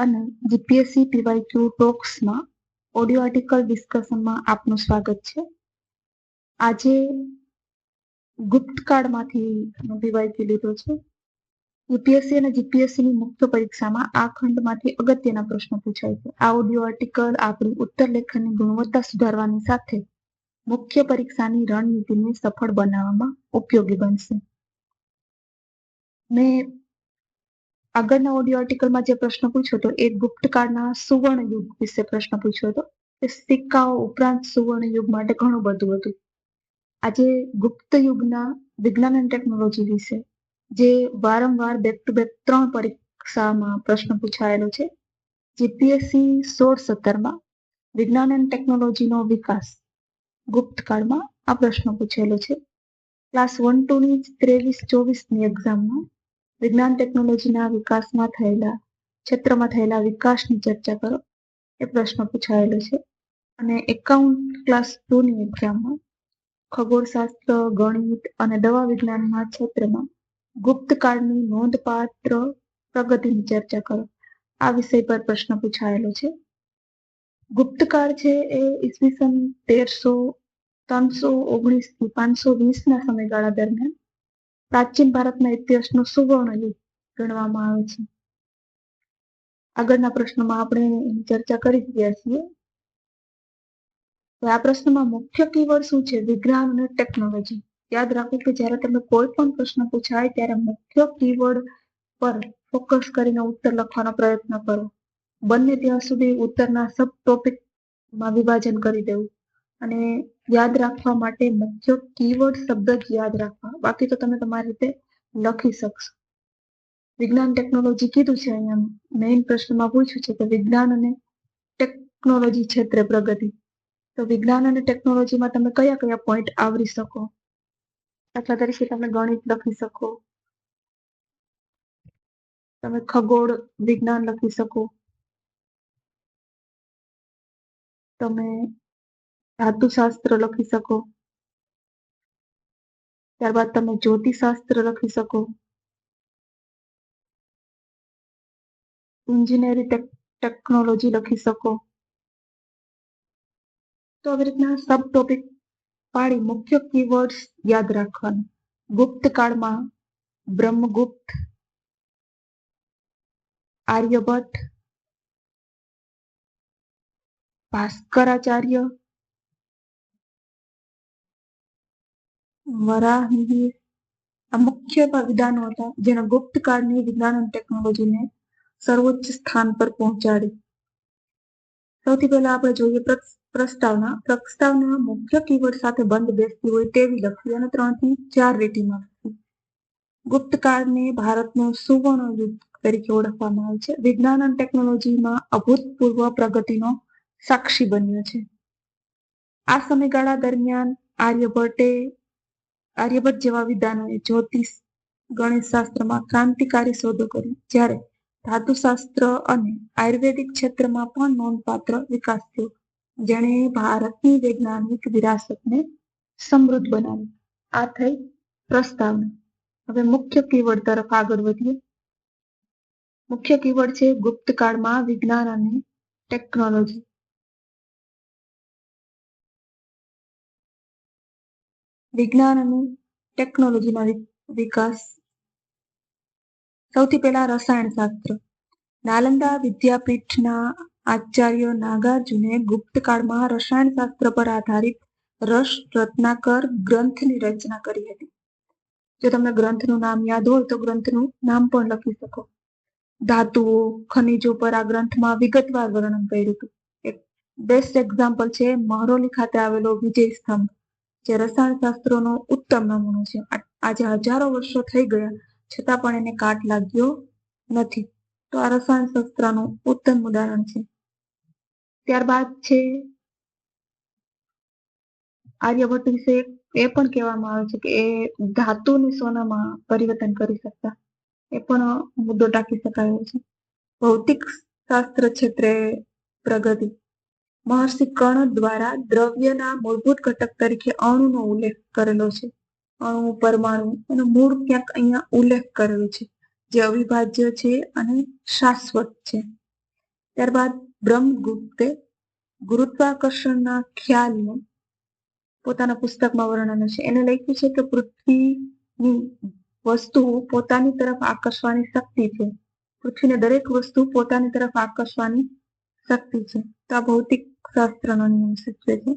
અને જીપીએસસી પીવાય ક્યુ ટોક્સમાં ઓડિયો આર્ટિકલ ડિસ્કશનમાં આપનું સ્વાગત છે. આજે ગુપ્તકાળમાંથી પીવાય ક્યુ લીધો છે. યુપીએસસી અને જીપીએસસીની મુક્ત પરીક્ષામાં આ ખંડમાંથી અગત્યના પ્રશ્નો પૂછાય છે. આ ઓડિયો આર્ટિકલ આપણી ઉત્તર લેખનની ગુણવત્તા સુધારવાની સાથે મુખ્ય પરીક્ષાની રણનીતિને સફળ બનાવવામાં ઉપયોગી બનશે. મેં આગળના ઓડિયો આર્ટિકલમાં જે પ્રશ્ન પૂછ્યો હતો, એ ગુપ્તકાળના સુવર્ણ યુગ વિશે પ્રશ્ન પૂછ્યો હતો. કે સિક્કાઓ ઉપરાંત સુવર્ણ યુગ માટે ઘણું બધું હતું. આજે ગુપ્ત યુગના વિજ્ઞાન અને ટેકનોલોજી વિશે જે વારંવાર બેક ટુ બેક ત્રણ પરીક્ષામાં પ્રશ્ન પૂછાયેલો છે જીપીએસસી સોળ સત્તરમાં વિજ્ઞાન અને ટેકનોલોજીનો વિકાસ ગુપ્તકાળમાં આ પ્રશ્ન પૂછેલો છે. ક્લાસ વન ટુની ત્રેવીસ ચોવીસની એક્ઝામમાં વિજ્ઞાન ટેકનોલોજીના વિકાસમાં થયેલા, ક્ષેત્રમાં થયેલા વિકાસની ચર્ચા કરો, એ પ્રશ્ન પૂછાયેલો છે. અને એકાઉન્ટ ક્લાસ ટુની એક્ઝામમાં ખગોળશાસ્ત્ર, ગણિત અને દવા વિજ્ઞાનના ક્ષેત્રમાં ગુપ્તકાળની નોંધપાત્ર પ્રગતિની ચર્ચા કરો. આ વિષય પર પ્રશ્ન પૂછાયેલો છે. ગુપ્તકાળ છે એ ઈસવીસન તેરસો, ત્રણસો ઓગણીસથી પાંચસો વીસ ના સમયગાળા દરમિયાન પ્રાચીન ભારતના ઇતિહાસનો સુવર્ણ યુગ ગણવામાં આવે છે. આગળના પ્રશ્નમાં આપણે ચર્ચા કરી ગયા છીએ. આ પ્રશ્નમાં મુખ્ય કીવર્ડ શું છે? વિજ્ઞાન અને ટેકનોલોજી યાદ રાખો કે જ્યારે તમે કોઈ પણ પ્રશ્ન પૂછાય ત્યારે મુખ્ય કીવર્ડ પર ફોકસ કરીને ઉત્તર લખવાનો પ્રયત્ન કરો. બંને ત્યાં સુધી ઉત્તરના સબ ટોપિકમાં વિભાજન કરી દેવું. અને યાદ રાખવા માટે મુખ્ય કીવર્ડ શબ્દ જ યાદ રાખવા. બાકી તો તમે તમારી રીતે લખી શકશો. વિજ્ઞાન ટેકનોલોજી કીધું છે અહીંયા મેઇન પ્રશ્નમાં પૂછ્યું છે કે વિજ્ઞાન અને ટેકનોલોજી ક્ષેત્રે પ્રગતિ. તો વિજ્ઞાન અને ટેકનોલોજીમાં તમે કયા કયા પોઈન્ટ આવરી શકો? દાખલા તરીકે તમે ગણિત લખી શકો. તમે ખગોળ વિજ્ઞાન લખી શકો. તમે ધાતુશાસ્ત્ર લખી શકો. ત્યારબાદ તમે જ્યોતિશાસ્ત્ર લખી શકો. ઇન્જિનિયરી ટેકનોલોજી લખી શકો. તો આવી રીતના સબ ટોપિક પાડી મુખ્ય કીવર્ડ્સ યાદ રાખવાનું. ગુપ્ત કાળમાં બ્રહ્મગુપ્ત, આર્યભટ્ટ, ભાસ્કરાચાર્ય વરાહમિહિર આ મુખ્ય વિધાનો હતા, જેને ગુપ્ત કાળની વિજ્ઞાન અને ટેકનોલોજીને સર્વોચ્ચ સ્થાન પર પહોંચાડી. સૌથી પહેલા આપણે જોઈએ પ્રસ્તાવના. પ્રસ્તાવના મુખ્ય કીવર્ડ સાથે બંધ બેસતી હોય તેવી લખવી અને ત્રણથી ચાર રેટીમાં લખવી ગુપ્તકાળને ભારતનો સુવર્ણ યુગ તરીકે ઓળખવામાં આવે છે. વિજ્ઞાન અને ટેકનોલોજીમાં અભૂતપૂર્વ પ્રગતિનો સાક્ષી બન્યો છે. આ સમયગાળા દરમિયાન આર્યભટ્ટે આર્યભટ્ટ જેવા વિદ્વાનોએ જ્યોતિષ ગણિત શાસ્ત્રમાં ક્રાંતિકારી શોધો કરી, જ્યારે ધાતુશાસ્ત્ર અને આયુર્વેદિક ક્ષેત્રમાં પણ નોંધપાત્ર વિકાસ થયો, જેણે ભારતની વૈજ્ઞાનિક વિરાસતને સમૃદ્ધ બનાવી. આ થઈ પ્રસ્તાવના. હવે મુખ્ય કીવર્ડ તરફ આગળ વધીએ. મુખ્ય કીવર્ડ છે ગુપ્તકાળમાં વિજ્ઞાન અને ટેકનોલોજી. વિજ્ઞાન અને ટેકનોલોજીના વિકાસ. સૌથી પહેલા રસાયણશાસ્ત્ર નાલંદા વિદ્યાપીઠના આચાર્ય નાગાર્જુને ગુપ્તકાળમાં રસાયણશાસ્ત્ર પર આધારિત રસ રત્નાકર ગ્રંથની રચના કરી હતી. જો તમને ગ્રંથનું નામ યાદ હોય તો ગ્રંથનું નામ પણ લખી શકો. ધાતુઓ, ખનિજો પર આ ગ્રંથમાં વિગતવાર વર્ણન કર્યું હતું. એક બેસ્ટ એક્ઝામ્પલ છે, મહરોલી ખાતે આવેલો વિજય સ્તંભ. જે રસાયણશાસ્ત્રનો ઉત્તમ નમૂનો છે. આજે હજારો વર્ષો થઈ ગયા છતાં પણ એને કાટ લાગ્યો નથી. તો આ રસાયણશાસ્ત્રનું ઉત્તમ ઉદાહરણ છે. ત્યારબાદ છે આર્યભટ્ટ વિશે એ પણ કહેવામાં આવે છે કે એ ધાતુને સોનામાં પરિવર્તન કરી શકતા. એ પણ મુદ્દો ટાંકી શકાય છે. ભૌતિક શાસ્ત્ર ક્ષેત્રે પ્રગતિ. મહર્ષિ કર્ણ દ્વારા દ્રવ્યના મૂળભૂત ઘટક તરીકે અણુનો ઉલ્લેખ કરેલો છે. અણુ પરમાણુ એનો મૂળ ક્યાંક અહીંયા ઉલ્લેખ કરેલો છે, જે અવિભાજ્ય છે અને શાશ્વત છે. ત્યારબાદ બ્રહ્મગુપ્તે ગુરુત્વાકર્ષણના ખ્યાલનું પોતાના પુસ્તકમાં વર્ણન છે. એને લખ્યું છે કે પૃથ્વીની વસ્તુઓ પોતાની તરફ આકર્ષવાની શક્તિ છે. પૃથ્વીને દરેક વસ્તુ પોતાની તરફ આકર્ષવાની શક્તિ છે. તો આ ભૌતિક શાસ્ત્રનો નિયમ સૂચવે છે.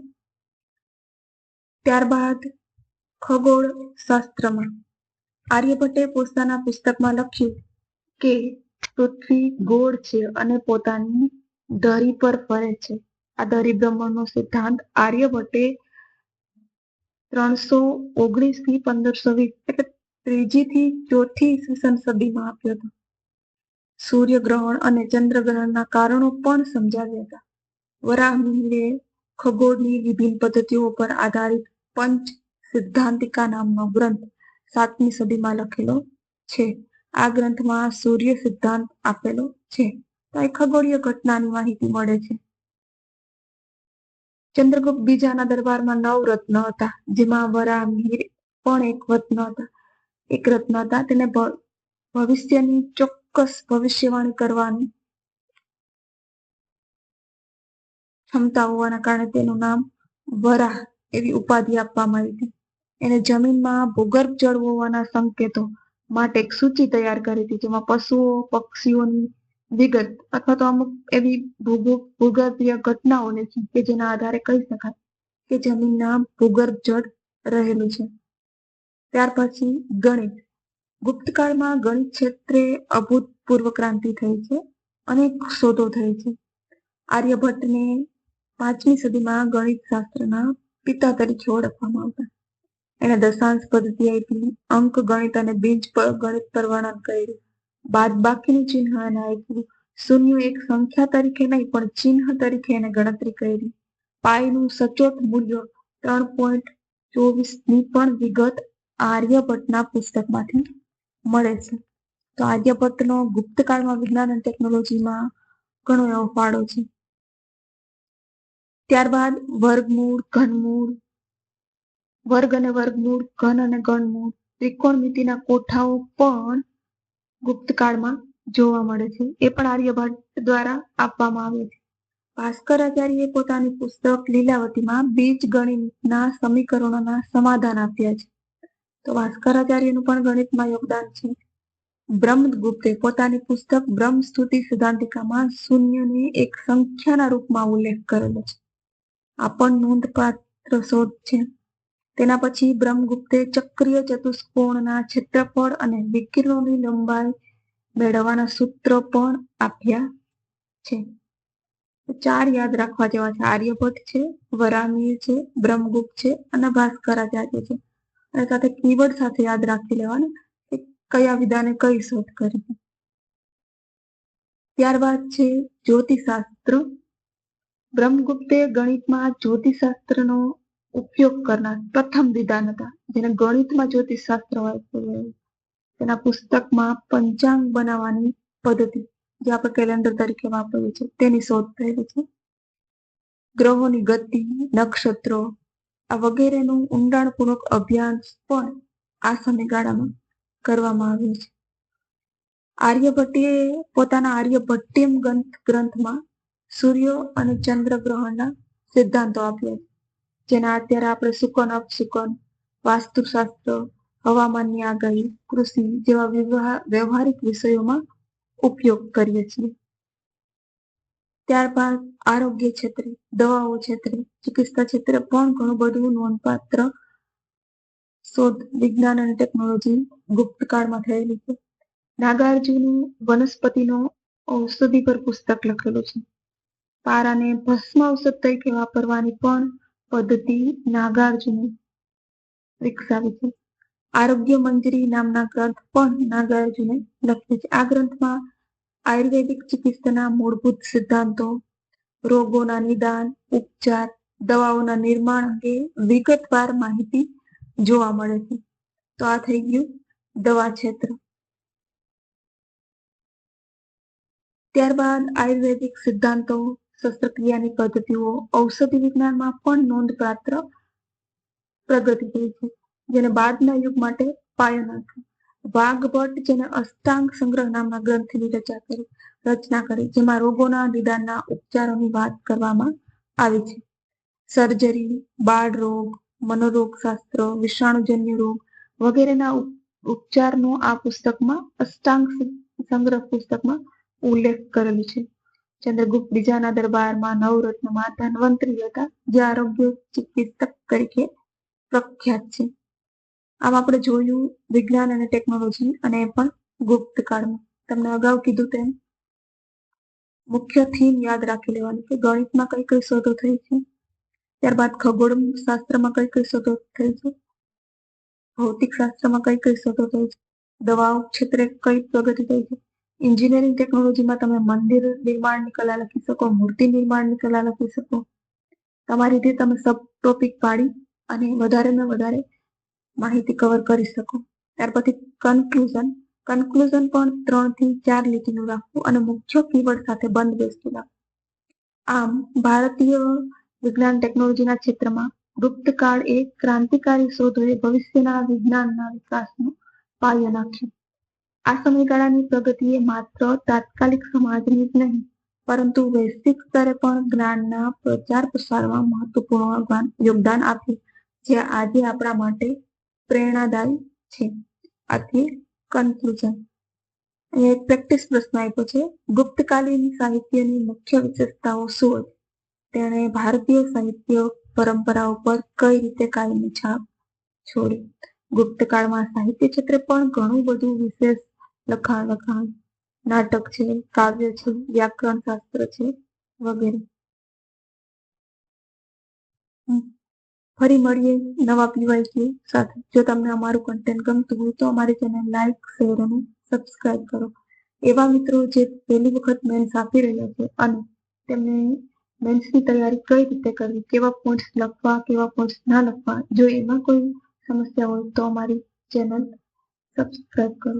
ત્યારબાદ ખગોળ શાસ્ત્રમાં આર્યભટ્ટે પોતાના પુસ્તકમાં લખ્યું કે પૃથ્વી ગોળ છે અને પોતાની ધરી પર ફરે છે. આ ધરી બ્રહ્માંડનો સિદ્ધાંત આર્યભટ્ટે ત્રણસો ઓગણીસથી પંદરસો વીસ એટલે ત્રીજી થી ચોથી ઈસવીસન સદીમાં આપ્યો હતો. સૂર્યગ્રહણ અને ચંદ્રગ્રહણના કારણો પણ સમજાવ્યા હતા. વરાહમિહિરે ખગોળની વિભિન્ન પદ્ધતિઓ પર આધારિત પંચ સિદ્ધાંતિકા નામનો ગ્રંથ સાતમી સદીમાં લખેલો છે. આ ગ્રંથમાં સૂર્ય સિદ્ધાંત આપેલો છે. તો એ ખગોળીય ઘટનાની માહિતી મળે છે. ચંદ્રગુપ્ત બીજાના દરબારમાં નવ રત્ન હતા, જેમાં વરાહમિહિર પણ એક રત્ન હતા. એક રત્ન હતા. તેને ભવિષ્યની ચોક્કસ ભવિષ્યવાણી કરવાની ક્ષમતા હોવાના કારણે તેનું નામ વરાહ એવી ઉપાધિ આપવામાં આવી હતી. એને જમીનમાં ભૂગર્ભ જળ હોવાના સંકેતો માટે એક સૂચિ તૈયાર કરી હતી, જેમાં પશુઓ, પક્ષીઓની વિગત અથવા તો અમુક એવી ભૂગર્ભીય ઘટનાઓને છે કે જેના આધારે કહી શકાય કે જમીનના ભૂગર્ભ જળ રહેલું છે. ત્યાર પછી ગણિત. ગુપ્તકાળમાં ગણિત ક્ષેત્રે અભૂતપૂર્વ ક્રાંતિ થઈ છે અનેક શોધો થઈ છે. આર્યભટ્ટને પાંચમી સદીમાં ગણિત શાસ્ત્રના પિતા તરીકે ઓળખવામાં આવતા. એણે દશાંશ પદ્ધતિ આપી અંક ગણિત અને બીજ ગણિત પર વર્ણન કર્યું. બાદ બાકીનું ચિહ્ન એને આપ્યું શૂન્ય એક સંખ્યા તરીકે નહીં, પણ ચિહ્ન તરીકે એને ગણતરી કરી. પાઈનું સચોટ મૂલ્ય ત્રણ પોઈન્ટ ચોવીસની પણ વિગત આર્યભટ્ટના પુસ્તકમાંથી મળે છે. તો આર્યભટ્ટનો ગુપ્તકાળમાં વિજ્ઞાન અને ટેકનોલોજીમાં ઘણો એવો ફાળો છે. ત્યારબાદ વર્ગમૂળ, ઘનમૂળ, વર્ગ અને વર્ગમૂળ, ઘન અને ગણમૂળ, ત્રિકોણમિતિના કોઠાઓ પણ ગુપ્તકાળમાં જોવા મળે છે. એ પણ આર્યભટ્ટ દ્વારા આપવામાં આવે છે. ભાસ્કરાચાર્યએ પોતાની પુસ્તક લીલાવતીમાં બીજ ગણિતના સમીકરણોના સમાધાન આપ્યા છે. તો ભાસ્કરાચાર્યનું પણ ગણિતમાં યોગદાન છે. બ્રહ્મગુપ્તે પોતાની પુસ્તક બ્રહ્મ સ્તુતિ સિદ્ધાંતિકામાં શૂન્યને એક સંખ્યાના રૂપમાં ઉલ્લેખ કરેલો છે. આ નોંધપાત્ર શોધ છે. તેના પછી બ્રહ્મગુપ્તે ચક્રીય ચતુષ્કોણના ક્ષેત્રફળ અને વિકિરણોની લંબાઈ મેળવવાના સૂત્ર પણ આપ્યા છે. ચાર યાદ રાખવા જેવા છે. આર્યભટ્ટ છે, વરામીર છે, બ્રહ્મગુપ્ત છે અને ભાસ્કરાચાર્ય છે. અને સાથે કીવર્ડ સાથે યાદ રાખી લેવાનું કે કયા વિધાને કઈ શોધ કરી. ત્યારબાદ છે જ્યોતિશાસ્ત્ર બ્રહ્મગુપ્તે ગણિતમાં જ્યોતિષશાસ્ત્રનો ઉપયોગ કરનાર પ્રથમ વિધાન હતા. જેને ગણિતમાં જ્યોતિષશાસ્ત્ર તેના પુસ્તકમાં પંચાંગ બનાવવાની પદ્ધતિ જે આપણે કેલેન્ડર તરીકે વાપરીએ છીએ, તેની શોધ થયેલી છે. ગ્રહોની ગતિ, નક્ષત્રો, આ વગેરેનું ઊંડાણપૂર્વક અભ્યાસ પણ આ સમયગાળામાં કરવામાં આવ્યું છે. આર્યભટ્ટીએ પોતાના આર્યભટ્ટીમ ગ્રંથ ગ્રંથમાં સૂર્ય અને ચંદ્ર ગ્રહણના સિદ્ધાંતો આપ્યા જેના અત્યારે આપણે સુકન, અપસુકન, વાસ્તુશાસ્ત્ર, હવામાનની આગાહી, કૃષિ જેવા વ્યવહારિક વિષયોમાં ઉપયોગ કરીએ છીએ. ત્યારબાદ આરોગ્ય ક્ષેત્રે, દવાઓ ક્ષેત્રે, ચિકિત્સા ક્ષેત્રે પણ ઘણું બધું નોંધપાત્ર શોધ, વિજ્ઞાન અને ટેકનોલોજી ગુપ્તકાળમાં થયેલી છે. નાગાર્જુનું વનસ્પતિનો ઔષધિ પર પુસ્તક લખેલું છે. પારાને ભસ્મ ઔષધ તરીકે વાપરવાની પણ પદ્ધતિ નાગાર્જુને વિકસાવી છે. આરોગ્ય મંજરી નામના ગ્રંથ પણ નાગાર્જુને લખ્યો છે. આ ગ્રંથમાં આયુર્વેદિક ચિકિત્સાના મૂળભૂત સિદ્ધાંતો, રોગોના નિદાન, ઉપચાર, દવાઓના નિર્માણ અંગે વિગતવાર માહિતી જોવા મળે છે. તો આ થઈ ગયું દવા ક્ષેત્ર. ત્યારબાદ આયુર્વેદિક સિદ્ધાંતો શસ્ત્રક્રિયાની પદ્ધતિઓ ઔષધિ વિજ્ઞાનમાં પણ નોંધપાત્ર પ્રગતિ થઈ છે, જેને બાદના યુગ માટે પાયો નાખ્યો વાઘભટ્ટ જેને અષ્ટાંગ સંગ્રહ નામના ગ્રંથની રચના કરી રચના કરી, જેમાં રોગોના નિદાનના ઉપચારોની વાત કરવામાં આવી છે. સર્જરી, બાળ રોગ મનોરોગ શાસ્ત્ર વિષાણુજન્ય રોગ વગેરેના ઉપચારનો આ પુસ્તકમાં અષ્ટાંગ સંગ્રહ પુસ્તકમાં ઉલ્લેખ કરેલો છે. ચંદ્રગુપ્ત બીજાના દરબારમાં નવરત્નમાં ધન્વંતરી હતા. જે આરોગ્ય ચિકિત્સક તરીકે પ્રખ્યાત છે. આમ આપણે જોયું વિજ્ઞાન અને ટેકનોલોજી અને પણ ગુપ્ત કાળમાં. તમને અગાઉ કીધું તેમ મુખ્ય થીમ યાદ રાખી લેવાનું કે ગણિતમાં કઈ કઈ શોધો થઈ છે. ત્યારબાદ ખગોળ શાસ્ત્રમાં કઈ કઈ શોધો થઈ છે. ભૌતિક શાસ્ત્રમાં કઈ કઈ શોધો થઈ છે. દવાઓ ક્ષેત્રે કઈ પ્રગતિ થઈ છે. એન્જિનિયરિંગ ટેકનોલોજીમાં તમે મંદિર નિર્માણની કલા લખી શકો, મૂર્તિ નિર્માણની કલા લખી શકો. તમારી રીતે તમે સબ ટોપિક પાડી અને વધારે ને વધારે માહિતી કવર કરી શકો. ત્યાર પછી કન્ક્લુઝન કન્ક્લુઝન પણ ત્રણથી ચાર લીટીનું રાખવું અને મુખ્ય કીવર્ડ સાથે બંધ બેસતું રાખવું. આમ, ભારતીય વિજ્ઞાન ટેકનોલોજીના ક્ષેત્રમાં ગુપ્તકાળ એ ક્રાંતિકારી શોધોએ ભવિષ્યના વિજ્ઞાનના વિકાસનો પાયો નાખ્યો. આ સમયગાળાની પ્રગતિ એ માત્ર તાત્કાલિક સમાજની જ નહીં, પરંતુ વૈશ્વિક સ્તરે પણ જ્ઞાનના પ્રચાર પ્રસારમાં મહત્વપૂર્ણ યોગદાન આપ્યું, જે આજે આપણા માટે પ્રેરણાદાયી છે. આથી કન્ક્લુઝન એક પ્રેક્ટિસ પ્રશ્ન આપ્યો છે. ગુપ્તકાલીન સાહિત્યની મુખ્ય વિશેષતાઓ શું હતી? તેણે ભારતીય સાહિત્ય પરંપરા ઉપર કઈ રીતે કાયમી છાપ છોડી? ગુપ્તકાળમાં સાહિત્ય ક્ષેત્રે પણ ઘણું બધું વિશેષ લખાણ લખાણ, નાટક છે, કાવ્ય છે, વ્યાકરણ શાસ્ત્ર છે વગેરે. ફરી મળીએ નવા પીવાય સાથે. જો તમને અમારું કન્ટેન્ટ ગમતું હોય તો અમારી ચેનલ લાઈક શેર અને સબસ્ક્રાઈબ કરો. એવા મિત્રો જે પહેલી વખત મેન્સ આપી રહ્યા છે અને તેમને મેન્સની તૈયારી કઈ રીતે કરવી, કેવા પોઈન્ટ્સ લખવા, કેવા પોઈન્ટ્સ ના લખવા, જો એમાં કોઈ સમસ્યા હોય તો અમારી ચેનલ સબસ્ક્રાઈબ કરો.